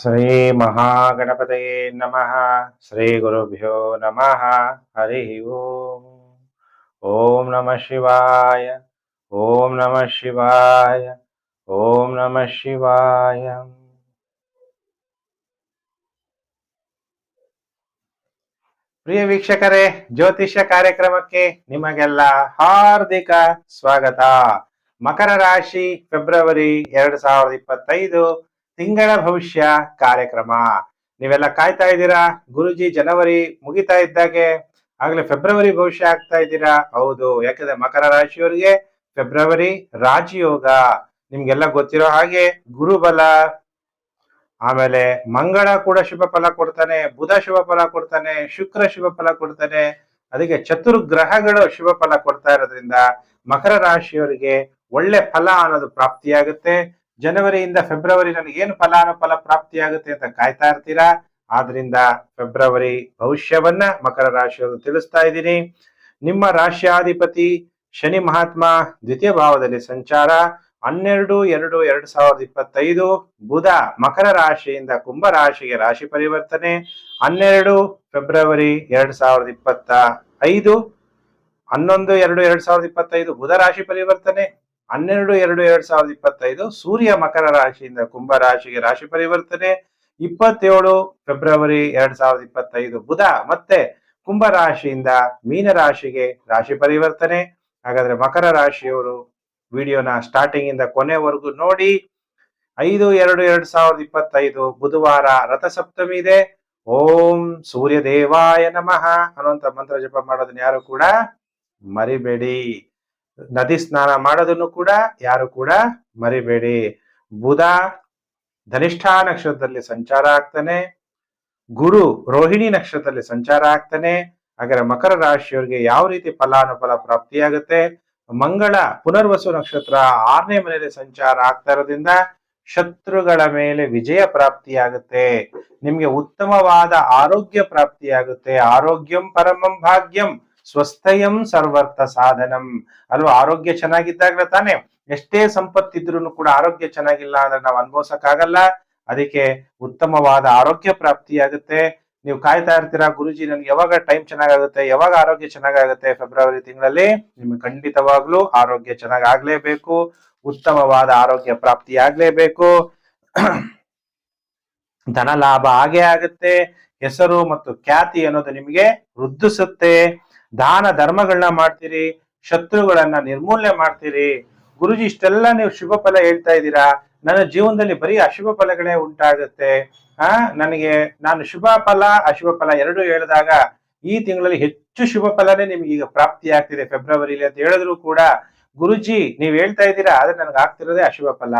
ಶ್ರೀ ಮಹಾಗಣಪತಯೇ ನಮಃ ಶ್ರೀ ಗುರುಭ್ಯೋ ನಮಃ ಹರಿ ಓಂ ಓಂ ನಮಃ ಶಿವಾಯ ಓಂ ನಮಃ ಶಿವಾಯ ಓಂ ನಮಃ ಶಿವಾಯ ಪ್ರಿಯ ವೀಕ್ಷಕರೇ, ಜ್ಯೋತಿಷ್ಯ ಕಾರ್ಯಕ್ರಮಕ್ಕೆ ನಿಮಗೆಲ್ಲ ಹಾರ್ದಿಕ ಸ್ವಾಗತ. ಮಕರ ರಾಶಿ, ಫೆಬ್ರವರಿ ಎರಡ್ ಸಾವಿರದ ಇಪ್ಪತ್ತೈದು. ತಿಂಗಳ ಭವಿಷ್ಯ ಕಾರ್ಯಕ್ರಮ. ನೀವೆಲ್ಲ ಕಾಯ್ತಾ ಇದ್ದೀರಾ? ಗುರುಜಿ ಜನವರಿ ಮುಗಿತಾ ಇದ್ದಾಗೆ, ಆಗ್ಲೇ ಫೆಬ್ರವರಿ ಭವಿಷ್ಯ ಆಗ್ತಾ ಇದ್ದೀರಾ? ಹೌದು, ಯಾಕಂದ್ರೆ ಮಕರ ರಾಶಿಯವರಿಗೆ ಫೆಬ್ರವರಿ ರಾಜಯೋಗ. ನಿಮ್ಗೆಲ್ಲ ಗೊತ್ತಿರೋ ಹಾಗೆ ಗುರುಬಲ, ಆಮೇಲೆ ಮಂಗಳ ಕೂಡ ಶುಭ ಫಲ ಕೊಡ್ತಾನೆ, ಬುಧ ಶುಭ ಫಲ ಕೊಡ್ತಾನೆ, ಶುಕ್ರ ಶುಭ ಫಲ ಕೊಡ್ತಾನೆ, ಅದಕ್ಕೆ ಚತುರ್ಗ್ರಹಗಳು ಶುಭ ಫಲ ಕೊಡ್ತಾ ಇರೋದ್ರಿಂದ ಮಕರ ರಾಶಿಯವರಿಗೆ ಒಳ್ಳೆ ಫಲ ಅನ್ನೋದು ಪ್ರಾಪ್ತಿಯಾಗುತ್ತೆ. ಜನವರಿಯಿಂದ ಫೆಬ್ರವರಿ ನನಗೆ ಏನು ಫಲಾನುಫಲ ಪ್ರಾಪ್ತಿಯಾಗುತ್ತೆ ಅಂತ ಕಾಯ್ತಾ ಇರ್ತೀರಾ? ಆದ್ರಿಂದ ಫೆಬ್ರವರಿ ಭವಿಷ್ಯವನ್ನ ಮಕರ ರಾಶಿಯವರು ತಿಳಿಸ್ತಾ ಇದ್ದೀನಿ. ನಿಮ್ಮ ರಾಶಿಯಾಧಿಪತಿ ಶನಿ ಮಹಾತ್ಮ, ದ್ವಿತೀಯ ಭಾವದಲ್ಲಿ ಸಂಚಾರ, ಹನ್ನೆರಡು, ಎರಡು, ಎರಡ್ ಸಾವಿರದ ಇಪ್ಪತ್ತೈದು, ಬುಧ ಮಕರ ರಾಶಿಯಿಂದ ಕುಂಭ ರಾಶಿಗೆ ರಾಶಿ ಪರಿವರ್ತನೆ, ಹನ್ನೆರಡು ಫೆಬ್ರವರಿ ಎರಡ್ ಸಾವಿರದ ಇಪ್ಪತ್ತ ಐದು ಹನ್ನೊಂದು, ಎರಡು, ಎರಡ್ ಸಾವಿರದ ಇಪ್ಪತ್ತೈದು ಬುಧ ರಾಶಿ ಪರಿವರ್ತನೆ. ಹನ್ನೆರಡು, ಎರಡು, ಎರಡ್ ಸಾವಿರದ ಇಪ್ಪತ್ತೈದು ಸೂರ್ಯ ಮಕರ ರಾಶಿಯಿಂದ ಕುಂಭ ರಾಶಿಗೆ ರಾಶಿ ಪರಿವರ್ತನೆ. ಇಪ್ಪತ್ತೇಳು ಫೆಬ್ರವರಿ ಎರಡ್ ಸಾವಿರದ ಇಪ್ಪತ್ತೈದು ಬುಧ ಮತ್ತೆ ಕುಂಭ ರಾಶಿಯಿಂದ ಮೀನ ರಾಶಿಗೆ ರಾಶಿ ಪರಿವರ್ತನೆ. ಹಾಗಾದ್ರೆ ಮಕರ ರಾಶಿಯವರು ವಿಡಿಯೋನ ಸ್ಟಾರ್ಟಿಂಗ್ ಇಂದ ಕೊನೆವರೆಗೂ ನೋಡಿ. ಐದು, ಎರಡು, ಎರಡ್ ಸಾವಿರದ ಇಪ್ಪತ್ತೈದು ಬುಧವಾರ ರಥಸಪ್ತಮಿ ಇದೆ. ಓಂ ಸೂರ್ಯ ದೇವಾಯ ನಮಃ ಅನ್ನುವಂತ ಮಂತ್ರ ಜಪ ಮಾಡೋದನ್ನ ಯಾರು ಕೂಡ ಮರಿಬೇಡಿ. ನದಿ ಸ್ನಾನ ಮಾಡೋದನ್ನು ಕೂಡ ಯಾರು ಕೂಡ ಮರಿಬೇಡಿ. ಬುಧ ಧನಿಷ್ಠ ನಕ್ಷತ್ರದಲ್ಲಿ ಸಂಚಾರ ಆಗ್ತಾನೆ. ಗುರು ರೋಹಿಣಿ ನಕ್ಷತ್ರದಲ್ಲಿ ಸಂಚಾರ ಆಗ್ತಾನೆ. ಹಾಗಾದ್ರೆ ಮಕರ ರಾಶಿಯವರಿಗೆ ಯಾವ ರೀತಿ ಫಲಾನುಫಲ ಪ್ರಾಪ್ತಿಯಾಗುತ್ತೆ? ಮಂಗಳ ಪುನರ್ವಸು ನಕ್ಷತ್ರ ಆರನೇ ಮನೆಯಲ್ಲಿ ಸಂಚಾರ ಆಗ್ತಾ ಇರೋದ್ರಿಂದ ಶತ್ರುಗಳ ಮೇಲೆ ವಿಜಯ ಪ್ರಾಪ್ತಿಯಾಗುತ್ತೆ. ನಿಮ್ಗೆ ಉತ್ತಮವಾದ ಆರೋಗ್ಯ ಪ್ರಾಪ್ತಿಯಾಗುತ್ತೆ. ಆರೋಗ್ಯಂ ಪರಮಂ ಭಾಗ್ಯಂ. ಸ್ವಸ್ಥಯಂ ಸರ್ವರ್ಥ ಸಾಧನಂ. ಅಲ್ವಾ, ಆರೋಗ್ಯ ಚೆನ್ನಾಗಿದ್ದಾಗಲೇ ತಾನೇ ಎಷ್ಟೇ ಸಂಪತ್ತಿದ್ರು ಕೂಡ ಆರೋಗ್ಯ ಚೆನ್ನಾಗಿಲ್ಲ ಅಂದ್ರೆ ನಾವು ಅನುಭವಿಸಕ್ಕಾಗಲ್ಲ. ಅದಕ್ಕೆ ಉತ್ತಮವಾದ ಆರೋಗ್ಯ ಪ್ರಾಪ್ತಿಯಾಗುತ್ತೆ. ನೀವು ಕಾಯ್ತಾ ಇರ್ತೀರಾ, ಗುರುಜಿ, ನನ್ಗೆ ಯಾವಾಗ ಟೈಮ್ ಚೆನ್ನಾಗಾಗುತ್ತೆ, ಯಾವಾಗ ಆರೋಗ್ಯ ಚೆನ್ನಾಗಾಗುತ್ತೆ ಫೆಬ್ರವರಿ ತಿಂಗಳಲ್ಲಿ? ನಿಮ್ಗೆ ಖಂಡಿತವಾಗ್ಲೂ ಆರೋಗ್ಯ ಚೆನ್ನಾಗ್ ಆಗ್ಲೇಬೇಕು ಉತ್ತಮವಾದ ಆರೋಗ್ಯ ಪ್ರಾಪ್ತಿ ಆಗ್ಲೇಬೇಕು ಧನ ಲಾಭ ಆಗೇ ಆಗುತ್ತೆ. ಹೆಸರು ಮತ್ತು ಖ್ಯಾತಿ ಅನ್ನೋದು ನಿಮಗೆ ವೃದ್ಧಿಸುತ್ತೆ ದಾನ ಧರ್ಮಗಳನ್ನ ಮಾಡ್ತೀರಿ, ಶತ್ರುಗಳನ್ನ ನಿರ್ಮೂಲನೆ ಮಾಡ್ತೀರಿ. ಗುರುಜಿ, ಇಷ್ಟೆಲ್ಲ ನೀವು ಶುಭ ಫಲ ಹೇಳ್ತಾ ಇದ್ದೀರಾ? ನನ್ನ ಜೀವನದಲ್ಲಿ ಬರೀ ಅಶುಭ ಫಲಗಳೇ ಉಂಟಾಗುತ್ತೆ. ಆ, ನನಗೆ ನಾನು ಶುಭ ಫಲ, ಅಶುಭ ಫಲ ಎರಡು ಹೇಳಿದಾಗ ಈ ತಿಂಗಳಲ್ಲಿ ಹೆಚ್ಚು ಶುಭ ಫಲನೇ ನಿಮ್ಗೆ ಈಗ ಪ್ರಾಪ್ತಿ ಆಗ್ತಿದೆ ಫೆಬ್ರವರಿಲಿ ಅಂತ ಹೇಳಿದ್ರು ಕೂಡ ಗುರುಜಿ, ನೀವ್ ಹೇಳ್ತಾ ಇದ್ದೀರಾ? ಆದ್ರೆ ನನಗೆ ಆಗ್ತಿರೋದೇ ಅಶುಭ ಫಲ.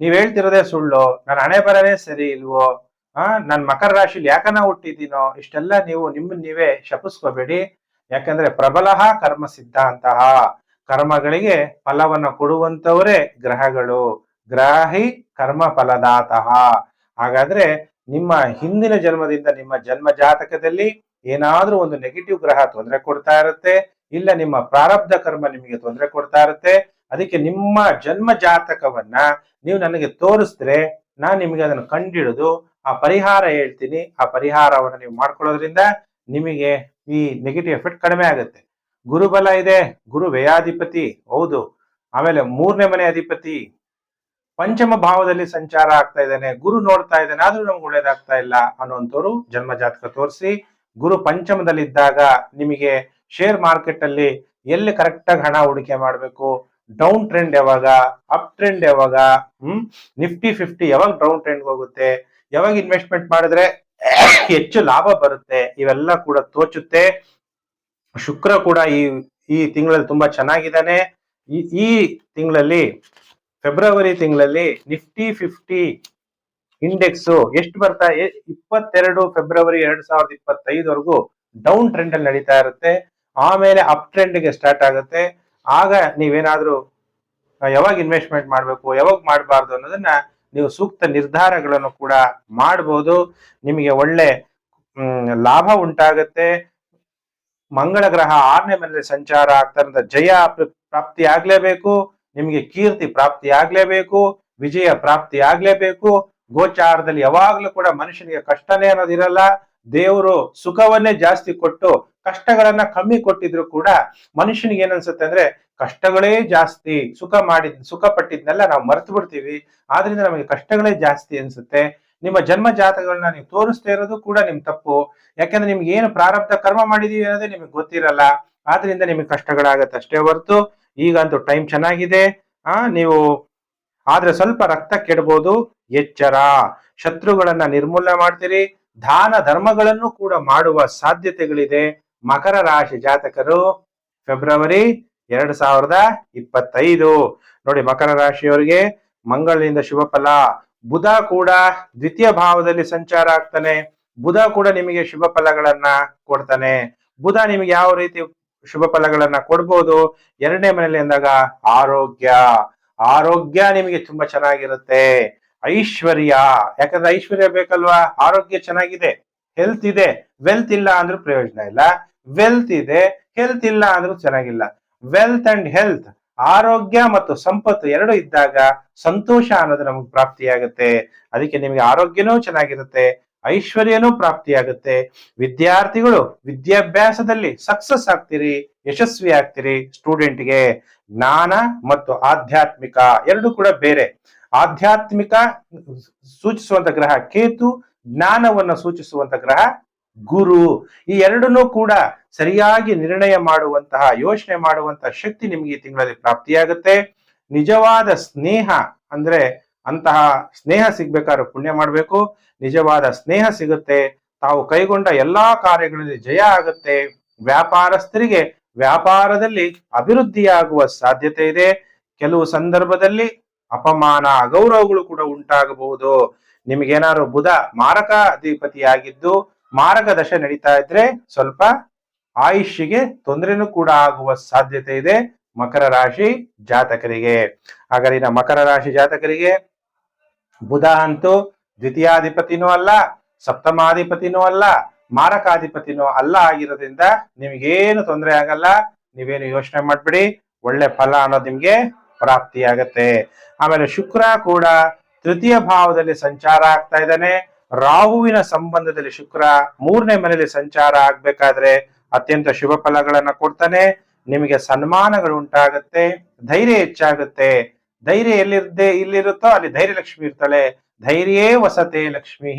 ನೀವ್ ಹೇಳ್ತಿರೋದೇ ಸುಳ್ಳು. ನನ್ನ ಹಣೆ ಬರನೇ ಸರಿ ಇಲ್ವೋ? ಆ, ನನ್ ಮಕರ ರಾಶಿಲಿ ಯಾಕನ ಹುಟ್ಟಿದ್ದೀನೋ? ಇಷ್ಟೆಲ್ಲ ನೀವು ನಿಮ್ಮನ್ನ ನೀವೇ ಶಪಿಸ್ಕೋಬೇಡಿ. ಯಾಕಂದ್ರೆ ಪ್ರಬಲಃ ಕರ್ಮ ಸಿದ್ಧಾಂತಹ ಕರ್ಮಗಳಿಗೆ ಫಲವನ್ನು ಕೊಡುವಂತವರೇ ಗ್ರಹಗಳು. ಗ್ರಾಹಿ ಕರ್ಮ ಫಲದಾತಃ. ಹಾಗಾದ್ರೆ ನಿಮ್ಮ ಹಿಂದಿನ ಜನ್ಮದಿಂದ ನಿಮ್ಮ ಜನ್ಮ ಜಾತಕದಲ್ಲಿ ಏನಾದ್ರೂ ಒಂದು ನೆಗೆಟಿವ್ ಗ್ರಹ ತೊಂದರೆ ಕೊಡ್ತಾ ಇರುತ್ತೆ, ಇಲ್ಲ ನಿಮ್ಮ ಪ್ರಾರಬ್ಧ ಕರ್ಮ ನಿಮಗೆ ತೊಂದರೆ ಕೊಡ್ತಾ ಇರುತ್ತೆ, ಅದಕ್ಕೆ ನಿಮ್ಮ ಜನ್ಮ ಜಾತಕವನ್ನ ನೀವು ನನಗೆ ತೋರಿಸಿದ್ರೆ ನಾನ್ ನಿಮಗೆ ಅದನ್ನು ಕಂಡಿಡಿದು, ಆ ಪರಿಹಾರ ಹೇಳ್ತೀನಿ, ಆ ಪರಿಹಾರವನ್ನು ನೀವು ಮಾಡ್ಕೊಳ್ಳೋದ್ರಿಂದ ನಿಮಗೆ ಈ ನೆಗೆಟಿವ್ ಎಫೆಕ್ಟ್ ಕಡಿಮೆ ಆಗುತ್ತೆ. ಗುರುಬಲ ಇದೆ, ಗುರು ವ್ಯಯಾಧಿಪತಿ, ಹೌದು. ಆಮೇಲೆ ಮೂರನೇ ಮನೆ ಅಧಿಪತಿ, ಪಂಚಮ ಭಾವದಲ್ಲಿ ಸಂಚಾರ ಆಗ್ತಾ ಇದ್ದಾನೆ, ಗುರು ನೋಡ್ತಾ ಇದ್ದಾನೆ, ಆದ್ರೂ ನಮ್ಗೆ ಒಳ್ಳೇದಾಗ್ತಾ ಇಲ್ಲ ಅನ್ನುವಂಥವ್ರು ಜನ್ಮ ಜಾತಕ ತೋರಿಸಿ, ಗುರು ಪಂಚಮದಲ್ಲಿದ್ದಾಗ ನಿಮಗೆ ಶೇರ್ ಮಾರ್ಕೆಟ್ ಅಲ್ಲಿ ಎಲ್ಲಿ ಕರೆಕ್ಟ್ ಆಗಿ ಹಣ ಹೂಡಿಕೆ ಮಾಡಬೇಕು ಡೌನ್ ಟ್ರೆಂಡ್ ಯಾವಾಗ ಅಪ್ ಟ್ರೆಂಡ್ ಯಾವಾಗ, ಹ್ಮ್? ನಿಫ್ಟಿ ಫಿಫ್ಟಿ ಯಾವಾಗ ಡೌನ್ ಟ್ರೆಂಡ್ ಹೋಗುತ್ತೆ, ಯಾವಾಗ ಇನ್ವೆಸ್ಟ್ಮೆಂಟ್ ಮಾಡಿದ್ರೆ ಹೆಚ್ಚು ಲಾಭ ಬರುತ್ತೆ, ಇವೆಲ್ಲ ಕೂಡ ತೋಚುತ್ತೆ. ಶುಕ್ರ ಕೂಡ ಈ ಈ ತಿಂಗಳಲ್ಲಿ ತುಂಬಾ ಚೆನ್ನಾಗಿದ್ದಾನೆ. ಈ ತಿಂಗಳಲ್ಲಿ, ಫೆಬ್ರವರಿ ತಿಂಗಳಲ್ಲಿ ನಿಫ್ಟಿ ಫಿಫ್ಟಿ ಇಂಡೆಕ್ಸ್ ಎಷ್ಟು ಬರ್ತಾ ಇಪ್ಪತ್ತೆರಡು ಫೆಬ್ರವರಿ ಎರಡ್ ಸಾವಿರದ ಇಪ್ಪತ್ತೈದವರೆಗೂ ಡೌನ್ ಟ್ರೆಂಡ್ ಅಲ್ಲಿ ನಡೀತಾ ಇರುತ್ತೆ. ಆಮೇಲೆ ಅಪ್ ಟ್ರೆಂಡ್ಗೆ ಸ್ಟಾರ್ಟ್ ಆಗುತ್ತೆ. ಆಗ ನೀವೇನಾದ್ರೂ, ಯಾವಾಗ ಇನ್ವೆಸ್ಟ್ಮೆಂಟ್ ಮಾಡಬೇಕು, ಯಾವಾಗ ಮಾಡಬಾರ್ದು ಅನ್ನೋದನ್ನ ನೀವು ಸೂಕ್ತ ನಿರ್ಧಾರಗಳನ್ನು ಕೂಡ ಮಾಡಬಹುದು ನಿಮಗೆ ಒಳ್ಳೆ ಲಾಭ ಉಂಟಾಗುತ್ತೆ. ಮಂಗಳ ಗ್ರಹ ಆರನೇ ಮನೆಯಲ್ಲಿ ಸಂಚಾರ ಆಗ್ತಾರಂತ ಜಯ ಪ್ರಾಪ್ತಿ ಆಗ್ಲೇಬೇಕು. ನಿಮಗೆ ಕೀರ್ತಿ ಪ್ರಾಪ್ತಿ ಆಗ್ಲೇಬೇಕು. ವಿಜಯ ಪ್ರಾಪ್ತಿ ಆಗ್ಲೇಬೇಕು. ಗೋಚಾರದಲ್ಲಿ ಯಾವಾಗ್ಲೂ ಕೂಡ ಮನುಷ್ಯನಿಗೆ ಕಷ್ಟನೇ ಅನ್ನೋದಿರಲ್ಲ ದೇವರು ಸುಖವನ್ನೇ ಜಾಸ್ತಿ ಕೊಟ್ಟು ಕಷ್ಟಗಳನ್ನ ಕಮ್ಮಿ ಕೊಟ್ಟಿದ್ರು ಕೂಡ ಮನುಷ್ಯನಿಗೆ ಏನನ್ಸುತ್ತೆ ಅಂದ್ರೆ ಕಷ್ಟಗಳೇ ಜಾಸ್ತಿ ಸುಖ ಮಾಡಿದ್, ಸುಖ ಪಟ್ಟಿದ್ನೆಲ್ಲ ನಾವು ಮರೆತು ಬಿಡ್ತೀವಿ. ಆದ್ರಿಂದ ನಮಗೆ ಕಷ್ಟಗಳೇ ಜಾಸ್ತಿ ಅನ್ಸುತ್ತೆ. ನಿಮ್ಮ ಜನ್ಮ ಜಾತಗಳನ್ನ ನೀವು ತೋರಿಸ್ತಾ ಇರೋದು ಕೂಡ ನಿಮ್ ತಪ್ಪು. ಯಾಕಂದ್ರೆ ನಿಮ್ಗೆ ಏನು ಪ್ರಾರಬ್ಧ ಕರ್ಮ ಮಾಡಿದೀವಿ ಅನ್ನೋದೇ ನಿಮಗೆ ಗೊತ್ತಿರಲ್ಲ. ಆದ್ರಿಂದ ನಿಮಗೆ ಕಷ್ಟಗಳಾಗತ್ತೆ ಅಷ್ಟೇ ಹೊರತು ಈಗಂತೂ ಟೈಮ್ ಚೆನ್ನಾಗಿದೆ. ಆ, ನೀವು ಆದ್ರೆ ಸ್ವಲ್ಪ ರಕ್ತ ಕೆಡಬಹುದು ಎಚ್ಚರ. ಶತ್ರುಗಳನ್ನ ನಿರ್ಮೂಲನೆ ಮಾಡ್ತೀರಿ. ದಾನ ಧರ್ಮಗಳನ್ನು ಕೂಡ ಮಾಡುವ ಸಾಧ್ಯತೆಗಳಿದೆ. ಮಕರ ರಾಶಿ ಜಾತಕರು, ಫೆಬ್ರವರಿ ಎರಡ್ ಸಾವಿರದ ಇಪ್ಪತ್ತೈದು. ನೋಡಿ, ಮಕರ ರಾಶಿಯವರಿಗೆ ಮಂಗಳನಿಂದ ಶುಭ ಫಲ. ಬುಧ ಕೂಡ ದ್ವಿತೀಯ ಭಾವದಲ್ಲಿ ಸಂಚಾರ ಆಗ್ತಾನೆ. ಬುಧ ಕೂಡ ನಿಮಗೆ ಶುಭ ಫಲಗಳನ್ನ ಕೊಡ್ತಾನೆ. ಬುಧ ನಿಮಗೆ ಯಾವ ರೀತಿ ಶುಭ ಫಲಗಳನ್ನ ಕೊಡ್ಬೋದು? ಎರಡನೇ ಮನೆಯಲ್ಲಿ ಅಂದಾಗ ಆರೋಗ್ಯ. ಆರೋಗ್ಯ ನಿಮಗೆ ತುಂಬಾ ಚೆನ್ನಾಗಿರುತ್ತೆ. ಐಶ್ವರ್ಯ. ಯಾಕಂದ್ರೆ ಐಶ್ವರ್ಯ ಬೇಕಲ್ವಾ? ಆರೋಗ್ಯ ಚೆನ್ನಾಗಿದೆ. ಹೆಲ್ತ್ ಇದೆ. ವೆಲ್ತ್ ಇಲ್ಲ ಅಂದ್ರೂ ಪ್ರಯೋಜನ ಇಲ್ಲ. ವೆಲ್ತ್ ಇದೆ. ಹೆಲ್ತ್ ಇಲ್ಲ ಅಂದ್ರೂ ಚೆನ್ನಾಗಿಲ್ಲ. ವೆಲ್ತ್ ಅಂಡ್ ಹೆಲ್ತ್ ಆರೋಗ್ಯ ಮತ್ತು ಸಂಪತ್ತು ಎರಡು ಇದ್ದಾಗ ಸಂತೋಷ ಅನ್ನೋದು ನಮಗೆ ಪ್ರಾಪ್ತಿಯಾಗುತ್ತೆ. ಅದಕ್ಕೆ ನಿಮಗೆ ಆರೋಗ್ಯನೂ ಚೆನ್ನಾಗಿರುತ್ತೆ, ಐಶ್ವರ್ಯನೂ ಪ್ರಾಪ್ತಿಯಾಗುತ್ತೆ. ವಿದ್ಯಾರ್ಥಿಗಳು ವಿದ್ಯಾಭ್ಯಾಸದಲ್ಲಿ ಸಕ್ಸಸ್ ಆಗ್ತೀರಿ, ಯಶಸ್ವಿ ಆಗ್ತೀರಿ ಸ್ಟೂಡೆಂಟ್ಗೆ ಜ್ಞಾನ ಮತ್ತು ಆಧ್ಯಾತ್ಮಿಕ ಎರಡು ಕೂಡ ಬೇರೆ. ಆಧ್ಯಾತ್ಮಿಕ ಸೂಚಿಸುವಂತ ಗ್ರಹ ಕೇತು, ಜ್ಞಾನವನ್ನ ಸೂಚಿಸುವಂತ ಗ್ರಹ ಗುರು, ಈ ಎರಡನ್ನೂ ಕೂಡ ಸರಿಯಾಗಿ ನಿರ್ಣಯ ಮಾಡುವಂತಹ, ಯೋಚನೆ ಮಾಡುವಂತಹ ಶಕ್ತಿ ನಿಮಗೆ ಈ ತಿಂಗಳಲ್ಲಿ ಪ್ರಾಪ್ತಿಯಾಗುತ್ತೆ. ನಿಜವಾದ ಸ್ನೇಹ ಅಂದ್ರೆ ಅಂತಹ ಸ್ನೇಹ ಸಿಗ್ಬೇಕಾದ್ರೆ ಪುಣ್ಯ ಮಾಡಬೇಕು. ನಿಜವಾದ ಸ್ನೇಹ ಸಿಗುತ್ತೆ. ತಾವು ಕೈಗೊಂಡ ಎಲ್ಲಾ ಕಾರ್ಯಗಳಲ್ಲಿ ಜಯ ಆಗುತ್ತೆ. ವ್ಯಾಪಾರಸ್ಥರಿಗೆ ವ್ಯಾಪಾರದಲ್ಲಿ ಅಭಿವೃದ್ಧಿಯಾಗುವ ಸಾಧ್ಯತೆ ಇದೆ. ಕೆಲವು ಸಂದರ್ಭದಲ್ಲಿ ಅಪಮಾನ, ಅಗೌರವಗಳು ಕೂಡ ಉಂಟಾಗಬಹುದು. ನಿಮಗೇನಾದ್ರು ಬುಧ ಮಾರಕ ಅಧಿಪತಿಯಾಗಿದ್ದು ಮಾರಕ ದಶೆ ನಡೀತಾ ಇದ್ರೆ ಸ್ವಲ್ಪ ಆಯುಷ್ಯಗೆ ತೊಂದರೆನೂ ಕೂಡ ಆಗುವ ಸಾಧ್ಯತೆ ಇದೆ ಮಕರ ರಾಶಿ ಜಾತಕರಿಗೆ. ಇನ್ನ ಮಕರ ರಾಶಿ ಜಾತಕರಿಗೆ ಬುಧ ಅಂತೂ ದ್ವಿತೀಯಾಧಿಪತಿನೂ ಅಲ್ಲ, ಸಪ್ತಮಾಧಿಪತಿನೂ ಅಲ್ಲ, ಮಾರಕಾಧಿಪತಿನೂ ಅಲ್ಲ ಆಗಿರೋದ್ರಿಂದ ನಿಮ್ಗೇನು ತೊಂದರೆ ಆಗಲ್ಲ, ನೀವೇನು ಯೋಚನೆ ಮಾಡ್ಬಿಡಿ, ಒಳ್ಳೆ ಫಲ ಅನ್ನೋದು ನಿಮ್ಗೆ ಪ್ರಾಪ್ತಿಯಾಗತ್ತೆ. ಆಮೇಲೆ ಶುಕ್ರ ಕೂಡ ತೃತೀಯ ಭಾವದಲ್ಲಿ ಸಂಚಾರ ಆಗ್ತಾ ಇದ್ದಾನೆ. ರಾಹುವಿನ ಸಂಬಂಧದಲ್ಲಿ ಶುಕ್ರ ಮೂರನೇ ಮನೆಯಲ್ಲಿ ಸಂಚಾರ ಆಗ್ಬೇಕಾದ್ರೆ ಅತ್ಯಂತ ಶುಭ ಫಲಗಳನ್ನ ಕೊಡ್ತಾನೆ. ನಿಮಗೆ ಸನ್ಮಾನಗಳು ಉಂಟಾಗತ್ತೆ, ಧೈರ್ಯ ಹೆಚ್ಚಾಗುತ್ತೆ. ಧೈರ್ಯ ಎಲ್ಲಿರ್ದೆ ಇಲ್ಲಿರುತ್ತೋ ಅಲ್ಲಿ ಧೈರ್ಯ ಲಕ್ಷ್ಮಿ ಇರ್ತಾಳೆ. ಧೈರ್ಯೇ ವಸತೆ ಲಕ್ಷ್ಮಿ,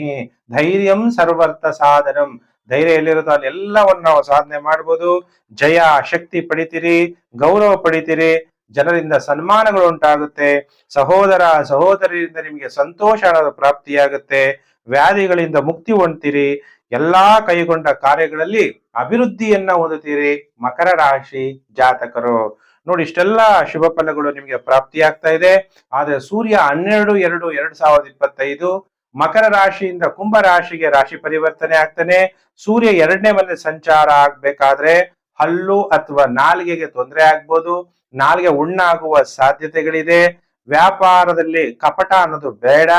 ಧೈರ್ಯಂ ಸರ್ವರ್ಥ ಸಾಧನಂ. ಧೈರ್ಯ ಎಲ್ಲಿರುತ್ತೋ ಅಲ್ಲಿ ಎಲ್ಲವನ್ನ ನಾವು ಸಾಧನೆ ಮಾಡ್ಬೋದು. ಜಯ, ಶಕ್ತಿ ಪಡಿತೀರಿ, ಗೌರವ ಪಡಿತೀರಿ, ಜನರಿಂದ ಸನ್ಮಾನಗಳು ಉಂಟಾಗುತ್ತೆ. ಸಹೋದರ, ಸಹೋದರಿಯಿಂದ ನಿಮಗೆ ಸಂತೋಷ ಅನ್ನೋದು ಪ್ರಾಪ್ತಿಯಾಗುತ್ತೆ. ವ್ಯಾಧಿಗಳಿಂದ ಮುಕ್ತಿ ಹೊಂದ್ತೀರಿ, ಎಲ್ಲಾ ಕೈಗೊಂಡ ಕಾರ್ಯಗಳಲ್ಲಿ ಅಭಿವೃದ್ಧಿಯನ್ನ ಹೊಂದುತ್ತೀರಿ, ಮಕರ ರಾಶಿ ಜಾತಕರು. ನೋಡಿ, ಇಷ್ಟೆಲ್ಲ ಶುಭ ಫಲಗಳು ನಿಮಗೆ ಪ್ರಾಪ್ತಿಯಾಗ್ತಾ ಇದೆ. ಆದ್ರೆ ಸೂರ್ಯ ಹನ್ನೆರಡು, ಎರಡು, ಎರಡ್ ಸಾವಿರದ ಇಪ್ಪತ್ತೈದು, ಮಕರ ರಾಶಿಯಿಂದ ಕುಂಭ ರಾಶಿಗೆ ರಾಶಿ ಪರಿವರ್ತನೆ ಆಗ್ತಾನೆ. ಸೂರ್ಯ ಎರಡನೇ ಮನೆ ಸಂಚಾರ ಆಗ್ಬೇಕಾದ್ರೆ ಹಲ್ಲು ಅಥವಾ ನಾಲಿಗೆಗೆ ತೊಂದರೆ ಆಗ್ಬೋದು. ನಾಲಿಗೆ ಉಣ್ಣಾಗುವ ಸಾಧ್ಯತೆಗಳಿದೆ. ವ್ಯಾಪಾರದಲ್ಲಿ ಕಪಟ ಅನ್ನೋದು ಬೇಡ.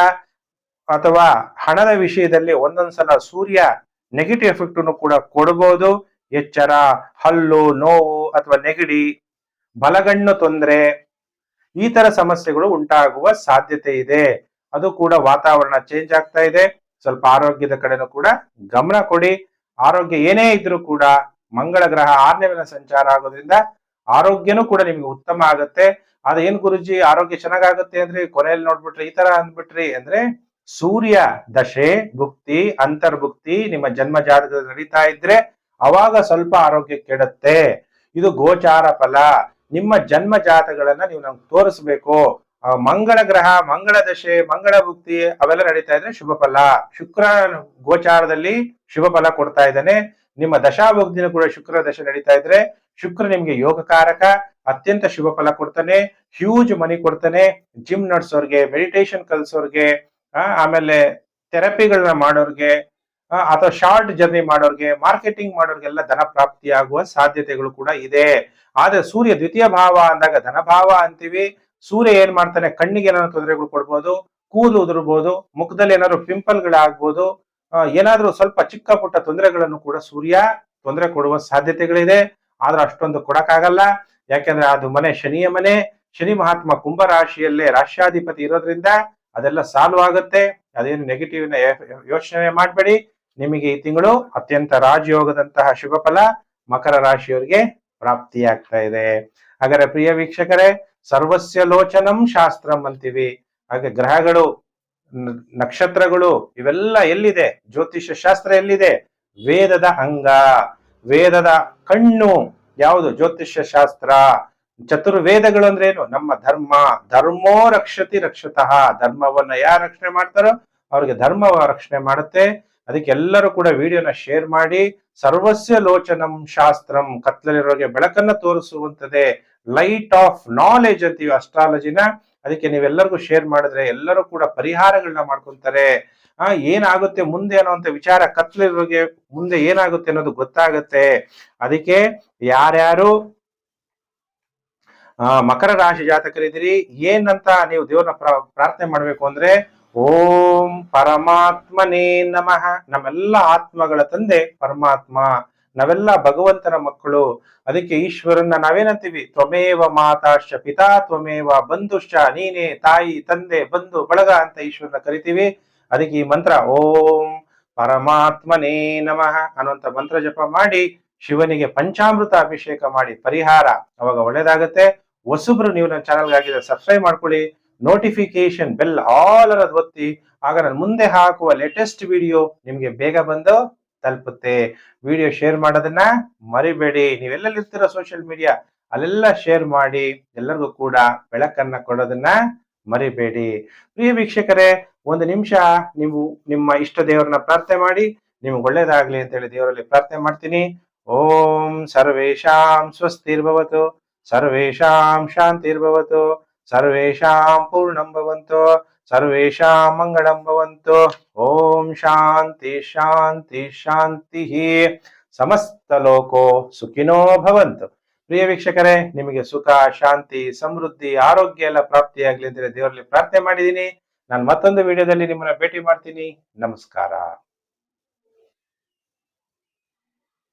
ಅಥವಾ ಹಣದ ವಿಷಯದಲ್ಲಿ ಒಂದೊಂದ್ಸಲ ಸೂರ್ಯ ನೆಗೆಟಿವ್ ಎಫೆಕ್ಟ್ ಕೂಡ ಕೊಡಬಹುದು ಎಚ್ಚರ, ಹಲ್ಲು, ನೋವು ಅಥವಾ ನೆಗಡಿ, ಬಲಗಣ್ಣು ತೊಂದರೆ, ಈ ತರ ಸಮಸ್ಯೆಗಳು ಉಂಟಾಗುವ ಸಾಧ್ಯತೆ ಇದೆ. ಅದು ಕೂಡ ವಾತಾವರಣ ಚೇಂಜ್ ಆಗ್ತಾ ಇದೆ. ಸ್ವಲ್ಪ ಆರೋಗ್ಯದ ಕಡೆನೂ ಕೂಡ ಗಮನ ಕೊಡಿ. ಆರೋಗ್ಯ ಏನೇ ಇದ್ರೂ ಕೂಡ ಮಂಗಳ ಗ್ರಹ ಆರನೇ ಮೇಲೆ ಸಂಚಾರ ಆಗೋದ್ರಿಂದ ಆರೋಗ್ಯನೂ ಕೂಡ ನಿಮ್ಗೆ ಉತ್ತಮ ಆಗತ್ತೆ. ಏನ್ ಗುರುಜಿ, ಆರೋಗ್ಯ ಚೆನ್ನಾಗಾಗುತ್ತೆ ಅಂದ್ರೆ ಕೊನೆಯಲ್ಲಿ ನೋಡ್ಬಿಟ್ರಿ ಈ ತರ ಅಂದ್ಬಿಟ್ರಿ ಅಂದ್ರೆ ಸೂರ್ಯ ದಶೆ ಭುಕ್ತಿ, ಅಂತರ್ಭುಕ್ತಿ ನಿಮ್ಮ ಜನ್ಮ ಜಾತಕದಲ್ಲಿ ನಡೀತಾ ಇದ್ರೆ ಅವಾಗ ಸ್ವಲ್ಪ ಆರೋಗ್ಯ ಕೆಡುತ್ತೆ. ಇದು ಗೋಚಾರ ಫಲ. ನಿಮ್ಮ ಜನ್ಮ ಜಾತಗಳನ್ನ ನೀವು ನಮ್ಗೆ ತೋರಿಸ್ಬೇಕು. ಮಂಗಳ ಗ್ರಹ, ಮಂಗಳ ದಶೆ, ಮಂಗಳ ಭುಕ್ತಿ ಅವೆಲ್ಲ ನಡೀತಾ ಇದ್ರೆ ಶುಭ ಫಲ. ಶುಕ್ರ ಗೋಚಾರದಲ್ಲಿ ಶುಭ ಫಲ ಕೊಡ್ತಾ ಇದ್ದಾನೆ. ನಿಮ್ಮ ದಶಾಭುಕ್ತಿನೂ ಕೂಡ ಶುಕ್ರ ದಶೆ ನಡೀತಾ ಇದ್ರೆ ಶುಕ್ರ ನಿಮ್ಗೆ ಯೋಗಕಾರಕ, ಅತ್ಯಂತ ಶುಭ ಫಲ ಕೊಡ್ತಾನೆ. ಹ್ಯೂಜ್ ಮನಿ ಕೊಡ್ತಾನೆ. ಜಿಮ್ ನಡ್ಸೋರ್ಗೆ, ಮೆಡಿಟೇಷನ್ ಕಲ್ಸೋರ್ಗೆ ಆಮೇಲೆ ಥೆರಪಿಗಳನ್ನ ಮಾಡೋರ್ಗೆ ಅಥವಾ ಶಾರ್ಟ್ ಜರ್ನಿ ಮಾಡೋರ್ಗೆ, ಮಾರ್ಕೆಟಿಂಗ್ ಮಾಡೋರ್ಗೆಲ್ಲ ಧನ ಪ್ರಾಪ್ತಿ ಆಗುವ ಸಾಧ್ಯತೆಗಳು ಕೂಡ ಇದೆ. ಆದ್ರೆ ಸೂರ್ಯ ದ್ವಿತೀಯ ಭಾವ ಅಂದಾಗ ಧನ ಭಾವ ಅಂತೀವಿ. ಸೂರ್ಯ ಏನ್ ಮಾಡ್ತಾನೆ? ಕಣ್ಣಿಗೆ ಏನಾದ್ರು ತೊಂದರೆಗಳು ಕೊಡ್ಬೋದು, ಕೂದಲು ಉದುರ್ಬೋದು, ಮುಖದಲ್ಲಿ ಏನಾದ್ರು ಪಿಂಪಲ್ಗಳಾಗ್ಬೋದು ಏನಾದ್ರೂ ಸ್ವಲ್ಪ ಚಿಕ್ಕ ಪುಟ್ಟ ತೊಂದರೆಗಳನ್ನು ಕೂಡ ಸೂರ್ಯ ತೊಂದರೆ ಕೊಡುವ ಸಾಧ್ಯತೆಗಳಿದೆ. ಆದ್ರೆ ಅಷ್ಟೊಂದು ಕೊಡಕ್ಕಾಗಲ್ಲ. ಯಾಕೆಂದ್ರೆ ಅದು ಮನೆ ಶನಿಯ ಮನೆ. ಶನಿ ಮಹಾತ್ಮ ಕುಂಭ ರಾಶಿಯಲ್ಲೇ ರಾಶ್ಯಾಧಿಪತಿ ಇರೋದ್ರಿಂದ ಅದೆಲ್ಲ ಸಾಲ್ವ್ ಆಗುತ್ತೆ. ಅದೇನು ನೆಗೆಟಿವ್ ಯೋಚನೆ ಮಾಡಬೇಡಿ. ನಿಮಗೆ ಈ ತಿಂಗಳು ಅತ್ಯಂತ ರಾಜಯೋಗದಂತಹ ಶುಭ ಫಲ ಮಕರ ರಾಶಿಯವರಿಗೆ ಪ್ರಾಪ್ತಿಯಾಗ್ತಾ ಇದೆ. ಹಾಗಾದ್ರೆ ಪ್ರಿಯ ವೀಕ್ಷಕರೇ, ಸರ್ವಸ್ಯ ಲೋಚನಂ ಶಾಸ್ತ್ರಂ ಅಂತೀವಿ. ಹಾಗೆ ಗ್ರಹಗಳು ನಕ್ಷತ್ರಗಳು ಇವೆಲ್ಲ ಎಲ್ಲಿದೆ? ಜ್ಯೋತಿಷ್ಯ ಶಾಸ್ತ್ರ ಎಲ್ಲಿದೆ? ವೇದದ ಅಂಗ, ವೇದದ ಕಣ್ಣು. ಯಾವುದು? ಜ್ಯೋತಿಷ್ಯ ಶಾಸ್ತ್ರ. ಚತುರ್ವೇದಗಳು ಅಂದ್ರೆ ಏನು? ನಮ್ಮ ಧರ್ಮ, ಧರ್ಮೋ ರಕ್ಷತಿ ರಕ್ಷತಃ. ಧರ್ಮವನ್ನ ಯಾರು ರಕ್ಷಣೆ ಮಾಡ್ತಾರೋ ಅವ್ರಿಗೆ ಧರ್ಮ ರಕ್ಷಣೆ ಮಾಡುತ್ತೆ. ಅದಕ್ಕೆ ಎಲ್ಲರೂ ಕೂಡ ವಿಡಿಯೋನ ಶೇರ್ ಮಾಡಿ. ಸರ್ವಸ್ಯ ಲೋಚನಂ ಶಾಸ್ತ್ರಂ. ಕತ್ಲಲ್ಲಿರೋರಿಗೆ ಬೆಳಕನ್ನ ತೋರಿಸುವಂತದೆ ಲೈಟ್ ಆಫ್ ನಾಲೆಜ್ ಅಂತೀವಿ ಅಸ್ಟ್ರಾಲಜಿನ ಅದಕ್ಕೆ ನೀವೆಲ್ಲರಿಗೂ ಶೇರ್ ಮಾಡಿದ್ರೆ ಎಲ್ಲರೂ ಕೂಡ ಪರಿಹಾರಗಳನ್ನ ಮಾಡ್ಕೊಂತಾರೆ. ಆ, ಏನಾಗುತ್ತೆ ಮುಂದೆ ಅಂತ ವಿಚಾರ ಕತ್ಲಿರೋರಿಗೆ ಮುಂದೆ ಏನಾಗುತ್ತೆ ಅನ್ನೋದು ಗೊತ್ತಾಗುತ್ತೆ. ಅದಕ್ಕೆ ಯಾರ್ಯಾರು ಮಕರ ರಾಶಿ ಜಾತಕರಿದ್ದೀರಿ. ಏನಂತ ನೀವು ದೇವ್ರನ್ನ ಪ್ರ- ಪ್ರಾರ್ಥನೆ ಮಾಡ್ಬೇಕು ಅಂದ್ರೆ, ಓಂ ಪರಮಾತ್ಮನೇ ನಮಃ. ನಮ್ಮೆಲ್ಲ ಆತ್ಮಗಳ ತಂದೆ ಪರಮಾತ್ಮ. ನಾವೆಲ್ಲ ಭಗವಂತನ ಮಕ್ಕಳು. ಅದಕ್ಕೆ ಈಶ್ವರನ್ನ ನಾವೇನಂತೀವಿ? ತ್ವಮೇವ ಮಾತಾಶ್ಚ ಪಿತಾ, ತ್ವಮೇವ ಬಂಧುಶ್ಚ, ನೀನೇ ತಾಯಿ, ತಂದೆ, ಬಂಧು, ಬಳಗ ಅಂತ ಈಶ್ವರನ ಕರಿತೀವಿ. ಅದಕ್ಕೆ ಈ ಮಂತ್ರ, ಓಂ ಪರಮಾತ್ಮನೇ ನಮಃ ಅನ್ನುವಂತ ಮಂತ್ರ ಜಪ ಮಾಡಿ, ಶಿವನಿಗೆ ಪಂಚಾಮೃತ ಅಭಿಷೇಕ ಮಾಡಿ, ಪರಿಹಾರ ಅವಾಗ ಒಳ್ಳೇದಾಗತ್ತೆ. ಹೊಸಬ್ರು ನೀವು ನನ್ನ ಚಾನಲ್ಗೆ ಆಗಿದ್ರೆ ಸಬ್ಸ್ಕ್ರೈಬ್ ಮಾಡ್ಕೊಳ್ಳಿ. ನೋಟಿಫಿಕೇಶನ್ ಬೆಲ್ ಆಲ್ ಅನ್ನೋದು ಒತ್ತಿ. ಆಗ ನಾನು ಮುಂದೆ ಹಾಕುವ ಲೇಟೆಸ್ಟ್ ವಿಡಿಯೋ ನಿಮ್ಗೆ ಬೇಗ ಬಂದು ತಲುಪುತ್ತೆ. ವಿಡಿಯೋ ಶೇರ್ ಮಾಡೋದನ್ನ ಮರಿಬೇಡಿ. ನೀವೆಲ್ಲೆಲ್ಲಿ ಇರ್ತೀರೋ ಸೋಷಿಯಲ್ ಮೀಡಿಯಾ ಅಲ್ಲೆಲ್ಲ ಶೇರ್ ಮಾಡಿ. ಎಲ್ಲರಿಗೂ ಕೂಡ ಬೆಳಕನ್ನ ಕೊಡೋದನ್ನ ಮರಿಬೇಡಿ. ಪ್ರಿಯ ವೀಕ್ಷಕರೇ, ಒಂದು ನಿಮಿಷ ನೀವು ನಿಮ್ಮ ಇಷ್ಟ ದೇವರನ್ನ ಪ್ರಾರ್ಥನೆ ಮಾಡಿ. ನಿಮ್ಗೆ ಒಳ್ಳೇದಾಗ್ಲಿ ಅಂತ ಹೇಳಿ ದೇವರಲ್ಲಿ ಪ್ರಾರ್ಥನೆ ಮಾಡ್ತೀನಿ. ಓಂ ಸರ್ವೇಶಾಂ ಸ್ವಸ್ತಿರ್ಭವತು. ಸರ್ವೇಶಾಂ ಶಾಂತಿರ್ಭವತು ಸರ್ವೇಶಾಂ ಪೂರ್ಣಂ ಭವಂತು ಸರ್ವೇಶಾಂ ಮಂಗಳಂ ಭವಂತು ಓಂ ಶಾಂತಿ ಶಾಂತಿ ಶಾಂತಿ ಸಮಸ್ತ ಲೋಕೋ ಸುಖಿನೋ ಭವಂತು ಪ್ರಿಯ ವೀಕ್ಷಕರೇ, ನಿಮಗೆ ಸುಖ, ಶಾಂತಿ, ಸಮೃದ್ಧಿ, ಆರೋಗ್ಯ ಎಲ್ಲ ಪ್ರಾಪ್ತಿಯಾಗಲಿ ಅಂತ ದೇವರಲ್ಲಿ ಪ್ರಾರ್ಥನೆ ಮಾಡಿದ್ದೀನಿ. ನಾನು ಮತ್ತೊಂದು ವಿಡಿಯೋದಲ್ಲಿ ನಿಮ್ಮನ್ನ ಭೇಟಿ ಮಾಡ್ತೀನಿ. ನಮಸ್ಕಾರ.